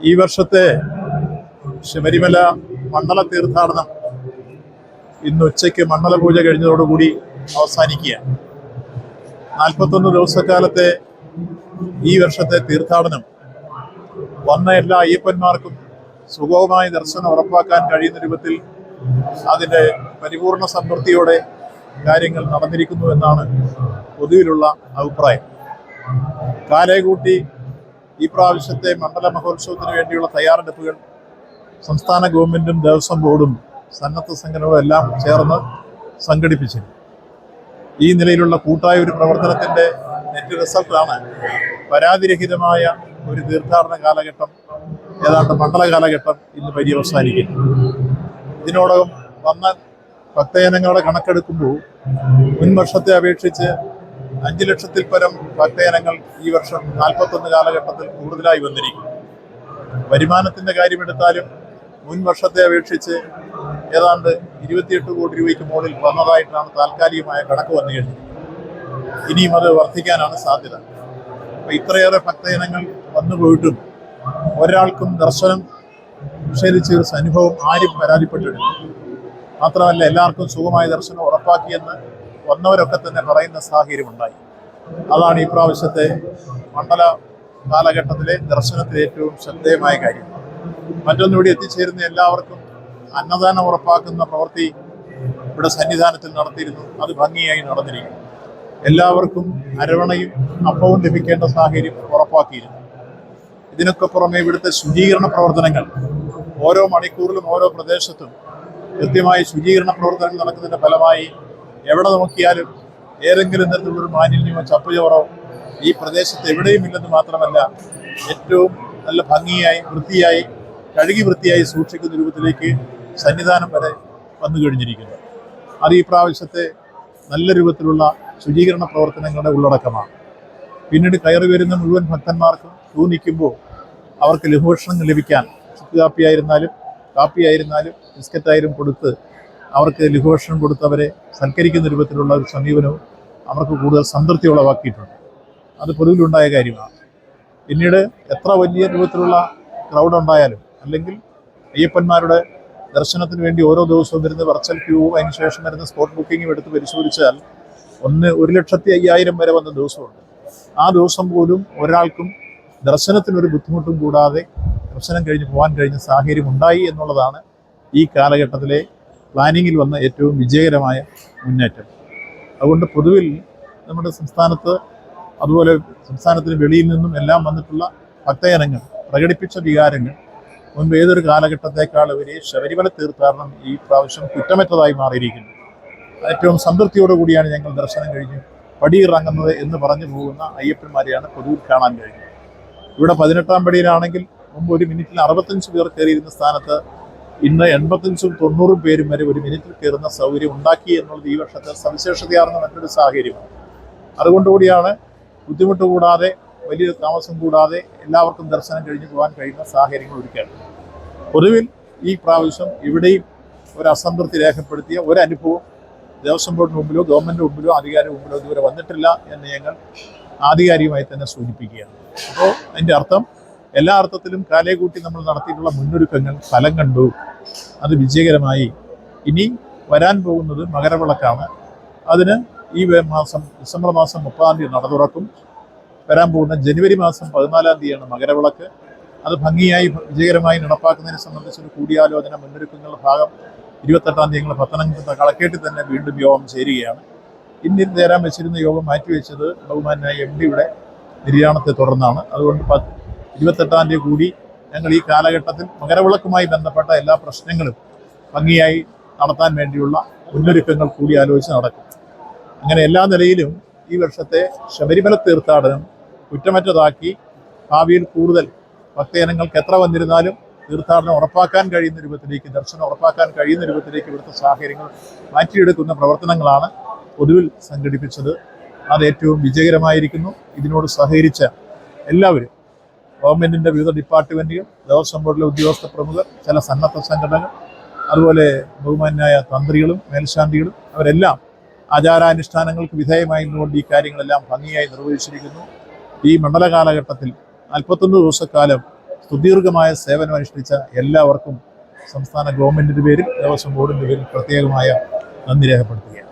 ഈ വർഷത്തെ ശബരിമല മണ്ഡല തീർത്ഥാടനം ഇന്ന് ഉച്ചയ്ക്ക് മണ്ഡല പൂജ കഴിഞ്ഞതോടുകൂടി അവസാനിക്കുക നാൽപ്പത്തൊന്ന് ദിവസക്കാലത്തെ ഈ വർഷത്തെ തീർത്ഥാടനം വന്ന എല്ലാ അയ്യപ്പന്മാർക്കും സുഗമമായ ദർശനം ഉറപ്പാക്കാൻ കഴിയുന്ന രൂപത്തിൽ അതിന്റെ പരിപൂർണ സമൃദ്ധിയോടെ കാര്യങ്ങൾ നടന്നിരിക്കുന്നു എന്നാണ് പൊതുവിലുള്ള അഭിപ്രായം. കാലേകൂട്ടി ഈ പ്രാവശ്യത്തെ മണ്ഡല മഹോത്സവത്തിന് വേണ്ടിയുള്ള തയ്യാറെടുപ്പുകൾ സംസ്ഥാന ഗവൺമെന്റും ദേവസ്വം ബോർഡും സന്നദ്ധ സംഘടനകളും എല്ലാം ചേർന്ന് സംഘടിപ്പിച്ചു ഈ നിലയിലുള്ള കൂട്ടായ ഒരു പ്രവർത്തനത്തിന്റെ നെറ്റ് റിസൾട്ടാണ് പരാതിരഹിതമായ ഒരു തീർത്ഥാടന കാലഘട്ടം ഏതാണ്ട് മണ്ഡല കാലഘട്ടം ഇന്ന് പര്യവസാനിക്കുന്നു. ഇതിനോടകം വന്ന ഭക്തജനങ്ങളുടെ കണക്കെടുക്കുമ്പോൾ മുൻവർഷത്തെ അപേക്ഷിച്ച് അഞ്ച് ലക്ഷത്തിൽ പരം ഭക്തജനങ്ങൾ ഈ വർഷം നാൽപ്പത്തൊന്ന് കാലഘട്ടത്തിൽ കൂടുതലായി വന്നിരിക്കും. വരുമാനത്തിന്റെ കാര്യമെടുത്താലും മുൻ വർഷത്തെ അപേക്ഷിച്ച് ഏതാണ്ട് ഇരുപത്തിയെട്ട് കോടി രൂപയ്ക്ക് മുകളിൽ വന്നതായിട്ടാണ് താൽക്കാലികമായ കണക്ക് വന്നു കഴിഞ്ഞത് ഇനിയും അത് വർദ്ധിക്കാനാണ് സാധ്യത. അപ്പൊ ഇത്രയേറെ ഭക്തജനങ്ങൾ വന്നുപോയിട്ടും ഒരാൾക്കും ദർശനം നിഷേധിച്ച ഒരു അനുഭവം ആരും പരാതിപ്പെട്ടിട്ടില്ല. മാത്രമല്ല എല്ലാവർക്കും സുഖമായ ദർശനം ഉറപ്പാക്കിയെന്ന് വന്നവരൊക്കെ തന്നെ പറയുന്ന സാഹചര്യം ഉണ്ടായി. അതാണ് ഈ പ്രാവശ്യത്തെ മണ്ഡല കാലഘട്ടത്തിലെ ദർശനത്തിൽ ഏറ്റവും ശ്രദ്ധേയമായ കാര്യം. മറ്റൊന്നുകൂടി എത്തിച്ചേരുന്ന എല്ലാവർക്കും അന്നദാനം ഉറപ്പാക്കുന്ന പ്രവൃത്തി ഇവിടെ സന്നിധാനത്തിൽ നടത്തിയിരുന്നു. അത് ഭംഗിയായി നടന്നിരിക്കുന്നു. എല്ലാവർക്കും അരവണയും അപ്പവും ലഭിക്കേണ്ട സാഹചര്യം ഉറപ്പാക്കിയിരുന്നു. ഇതിനൊക്കെ പുറമെ ഇവിടുത്തെ ശുചീകരണ പ്രവർത്തനങ്ങൾ ഓരോ മണിക്കൂറിലും ഓരോ പ്രദേശത്തും കൃത്യമായി ശുചീകരണ പ്രവർത്തനങ്ങൾ നടക്കുന്നതിന്റെ ഫലമായി എവിടെ നോക്കിയാലും ഏതെങ്കിലും തരത്തിലുള്ളൊരു മാലിന്യമോ ചപ്പുചോറോ ഈ പ്രദേശത്ത് എവിടെയും ഇല്ലെന്ന് മാത്രമല്ല ഏറ്റവും നല്ല ഭംഗിയായി വൃത്തിയായി കഴുകി വൃത്തിയായി സൂക്ഷിക്കുന്ന രൂപത്തിലേക്ക് സന്നിധാനം വരെ വന്നു കഴിഞ്ഞിരിക്കുന്നു. അത് ഈ പ്രാവശ്യത്തെ നല്ല രൂപത്തിലുള്ള ശുചീകരണ പ്രവർത്തനങ്ങളുടെ ഉള്ളടക്കമാണ്. പിന്നീട് കയറി വരുന്ന മുഴുവൻ ഭക്തന്മാർക്കും ക്യൂ നിൽക്കുമ്പോൾ അവർക്ക് ലഘുഭക്ഷണങ്ങൾ ലഭിക്കാൻ ചുക്ക് കാപ്പിയായിരുന്നാലും കാപ്പിയായിരുന്നാലും ബിസ്ക്കറ്റായാലും കൊടുത്ത് അവർക്ക് ലഘുഭക്ഷണം കൊടുത്തവരെ സൽക്കരിക്കുന്ന രൂപത്തിലുള്ള ഒരു സമീപനവും അവർക്ക് കൂടുതൽ സംതൃപ്തി ഉളവാക്കിയിട്ടുണ്ട് അത് പൊതുവിലുണ്ടായ കാര്യമാണ്. പിന്നീട് എത്ര വലിയ രൂപത്തിലുള്ള ക്രൗഡ് ഉണ്ടായാലും അല്ലെങ്കിൽ അയ്യപ്പന്മാരുടെ ദർശനത്തിന് വേണ്ടി ഓരോ ദിവസവും വരുന്ന വെർച്വൽ ക്യൂവും അതിനുശേഷം വരുന്ന സ്പോട്ട് ബുക്കിങ്ങും എടുത്ത് പരിശോധിച്ചാൽ ഒന്ന് ഒരു ലക്ഷത്തി അയ്യായിരം വരെ വന്ന ദിവസമുണ്ട്. ആ ദിവസം പോലും ഒരാൾക്കും ദർശനത്തിനൊരു ബുദ്ധിമുട്ടും കൂടാതെ ദർശനം കഴിഞ്ഞ് പോകാൻ കഴിഞ്ഞ സാഹചര്യം ഉണ്ടായി എന്നുള്ളതാണ് ഈ കാലഘട്ടത്തിലെ പ്ലാനിങ്ങിൽ വന്ന ഏറ്റവും വിജയകരമായ മുന്നേറ്റം. അതുകൊണ്ട് പൊതുവിൽ നമ്മുടെ സംസ്ഥാനത്ത് അതുപോലെ സംസ്ഥാനത്തിന് വെളിയിൽ നിന്നും എല്ലാം വന്നിട്ടുള്ള ഭക്തജനങ്ങൾ പ്രകടിപ്പിച്ച വികാരങ്ങൾ മുൻപ് ഏതൊരു കാലഘട്ടത്തേക്കാൾ ഉപരി ശബരിമല തീർത്ഥാടനം ഈ പ്രാവശ്യം കുറ്റമറ്റതായി മാറിയിരിക്കുന്നു. ഏറ്റവും സംതൃപ്തിയോടുകൂടിയാണ് ഞങ്ങൾ ദർശനം കഴിഞ്ഞ് പടിയിറങ്ങുന്നത് എന്ന് പറഞ്ഞു പോകുന്ന അയ്യപ്പന്മാരെയാണ് പൊതുവിൽ കാണാൻ കഴിഞ്ഞത്. ഇവിടെ പതിനെട്ടാം പടിയിലാണെങ്കിൽ മുമ്പ് ഒരു മിനിറ്റിൽ അറുപത്തഞ്ച് പേർ കയറിയിരുന്ന സ്ഥാനത്ത് ഇന്ന് എൺപത്തഞ്ചും തൊണ്ണൂറും പേരും വരെ ഒരു മിനിറ്റിൽ കയറുന്ന സൗകര്യം ഉണ്ടാക്കി എന്നുള്ളത് ഈ വർഷത്തെ സവിശേഷതയാർന്ന മറ്റൊരു സാഹചര്യമാണ്. അതുകൊണ്ടുകൂടിയാണ് ബുദ്ധിമുട്ട് കൂടാതെ വലിയ താമസം കൂടാതെ എല്ലാവർക്കും ദർശനം കഴിഞ്ഞു പോകാൻ കഴിയുന്ന സാഹചര്യങ്ങൾ ഒരുക്കേണ്ടത് പൊതുവിൽ ഈ പ്രാവശ്യം ഇവിടെയും ഒരു അസംതൃപ്തി രേഖപ്പെടുത്തിയ ഒരു അനുഭവം ദേവസ്വം ബോർഡിന് മുമ്പിലോ ഗവൺമെന്റ് മുമ്പിലോ അധികാര മുമ്പിലോ ഇതുവരെ വന്നിട്ടില്ല എന്ന് ഞങ്ങൾ ആധികാരികമായി തന്നെ സൂചിപ്പിക്കുകയാണ്. അപ്പോൾ അതിന്റെ അർത്ഥം എല്ലാ അർത്ഥത്തിലും കാലേ കൂട്ടി നമ്മൾ നടത്തിയിട്ടുള്ള മുന്നൊരുക്കങ്ങൾ ഫലം കണ്ടു. അത് വിജയകരമായി. ഇനി വരാൻ പോകുന്നത് മകരവിളക്കാണ്. അതിന് ഈ മാസം ഡിസംബർ മാസം മുപ്പതാം തീയതി നട തുറക്കും വരാൻ പോകുന്ന ജനുവരി മാസം പതിനാലാം തീയതിയാണ് മകരവിളക്ക്. അത് ഭംഗിയായി വിജയകരമായി നടപ്പാക്കുന്നതിനെ സംബന്ധിച്ചൊരു കൂടിയാലോചന മുന്നൊരുക്കങ്ങളുടെ ഭാഗം ഇരുപത്തെട്ടാം തീയതി പത്തനംതിട്ട കളക്കേട്ടിൽ തന്നെ വീണ്ടും യോഗം ചേരുകയാണ്. ഇന്ത്യൻ ചേരാൻ വെച്ചിരുന്ന യോഗം മാറ്റിവെച്ചത് ബഹുമാനായ എം ഡിയുടെ നിര്യാണത്തെ തുടർന്നാണ്. അതുകൊണ്ട് ഇരുപത്തെട്ടാം തീയതി കൂടി ഞങ്ങൾ ഈ കാലഘട്ടത്തിൽ മകരവിളക്കുമായി ബന്ധപ്പെട്ട എല്ലാ പ്രശ്നങ്ങളും ഭംഗിയായി നടത്താൻ വേണ്ടിയുള്ള മുന്നൊരുക്കങ്ങൾ കൂടി ആലോചിച്ച് നടക്കും. അങ്ങനെ എല്ലാ നിലയിലും ഈ വർഷത്തെ ശബരിമല തീർത്ഥാടനം കുറ്റമറ്റതാക്കി ഭാവിയിൽ കൂടുതൽ ഭക്തജനങ്ങൾക്ക് എത്ര വന്നിരുന്നാലും തീർത്ഥാടനം ഉറപ്പാക്കാൻ കഴിയുന്ന രൂപത്തിലേക്ക് ദർശനം ഉറപ്പാക്കാൻ കഴിയുന്ന രൂപത്തിലേക്ക് ഇവിടുത്തെ സാഹചര്യങ്ങൾ മാറ്റിയെടുക്കുന്ന പ്രവർത്തനങ്ങളാണ് പൊതുവിൽ സംഘടിപ്പിച്ചത്. അത് ഏറ്റവും വിജയകരമായിരിക്കുന്നു. ഇതിനോട് സഹകരിച്ച എല്ലാവരും ഗവൺമെന്റിന്റെ വിവിധ ഡിപ്പാർട്ട്മെന്റുകൾ ദേവസ്വം ബോർഡിലെ ഉദ്യോഗസ്ഥ പ്രമുഖർ ചില സന്നദ്ധ സംഘടനകൾ അതുപോലെ ബഹുമാന്യായ തന്ത്രികളും മേൽശാന്തികളും അവരെല്ലാം ആചാരാനുഷ്ഠാനങ്ങൾക്ക് വിധേയമായി നിന്നുകൊണ്ട് ഈ കാര്യങ്ങളെല്ലാം ഭംഗിയായി നിർവഹിച്ചിരിക്കുന്നു. ഈ മണ്ഡല കാലഘട്ടത്തിൽ നാൽപ്പത്തൊന്ന് ദിവസക്കാലം സുദീർഘമായ സേവനം അനുഷ്ഠിച്ച എല്ലാവർക്കും സംസ്ഥാന ഗവൺമെന്റിന്റെ പേരിൽ ദേവസ്വം ബോർഡിന്റെ പേരിൽ പ്രത്യേകമായ നന്ദി രേഖപ്പെടുത്തുകയാണ്.